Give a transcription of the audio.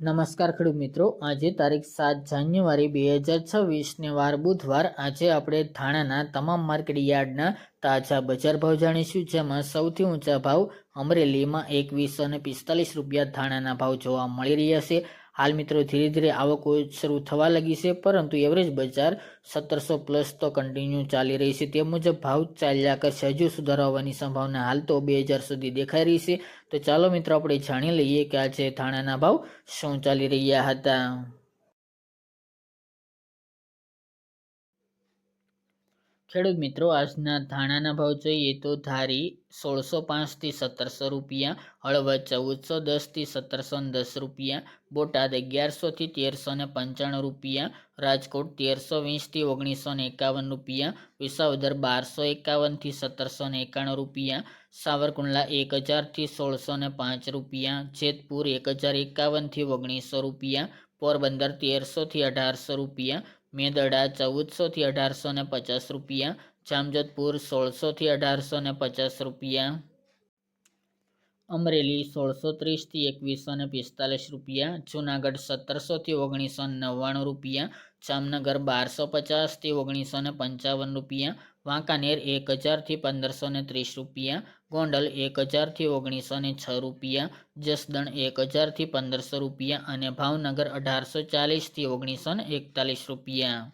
નમસ્કાર ખેડૂત મિત્રો. આજે તારીખ સાત જાન્યુઆરી બે હજાર છવ્વીસને વાર બુધવાર. આજે આપણે થાણાના તમામ માર્કેટ યાર્ડના તાજા બજાર ભાવ જાણીશું, જેમાં સૌથી ઊંચા ભાવ અમરેલીમાં એકવીસો અને પિસ્તાલીસ રૂપિયા થાણાના ભાવ જોવા મળી રહ્યા છે. હાલ મિત્રો ધીરે ધીરે આવકો શરૂ થવા લાગી છે, પરંતુ એવરેજ બજાર સત્તરસો પ્લસ તો કન્ટિન્યુ ચાલી રહી છે. તે મુજબ ભાવ ચાલ્યા કરશે હજુ સુધારવાની સંભાવના હાલ તો બે હજાર સુધી દેખાઈ રહી છે. તો ચાલો મિત્રો આપણે જાણી લઈએ કે આજે થાણાના ભાવ શું ચાલી રહ્યા હતા. ખેડૂત મિત્રો, આજના ધાણાના ભાવ જોઈએ તો ધારી સોળસો પાંચથી સત્તરસો રૂપિયા હળવદ ચૌદસો દસથી સત્તરસો દસ રૂપિયા, બોટાદ અગિયારસોથી તેરસો ને પંચાણું રૂપિયા, રાજકોટ તેરસો વીસથી ઓગણીસો ને એકાવન રૂપિયા, વિસાવદર બારસો એકાવનથી સત્તરસો ને એકાણું રૂપિયા, સાવરકુંડલા એક હજારથી સોળસો ને પાંચ રૂપિયા, જેતપુર એક હજાર એકાવનથી ઓગણીસો રૂપિયા, પોરબંદર તેરસોથી અઢારસો રૂપિયા મેદડા ચૌદસોથી અઢારસો ને પચાસ રૂપિયા જામજોધપુર સોળસોથી અઢારસો ને પચાસ રૂપિયા. અમરેલી સોળસો ત્રીસથી એકવીસો ને પિસ્તાલીસ રૂપિયા, જુનાગઢ સત્તરસોથી ઓગણીસો નવ્વાણું રૂપિયા, જામનગર બારસો પચાસથી ઓગણીસો ને પંચાવન રૂપિયા, વાંકાનેર એક હજારથી પંદરસો ને ત્રીસ રૂપિયા, ગોંડલ એક હજારથી ઓગણીસો ને છ રૂપિયા, જસદણ એક હજારથી પંદરસો રૂપિયા અને ભાવનગર અઢારસો ચાલીસથી ઓગણીસો ને એકતાલીસ રૂપિયા.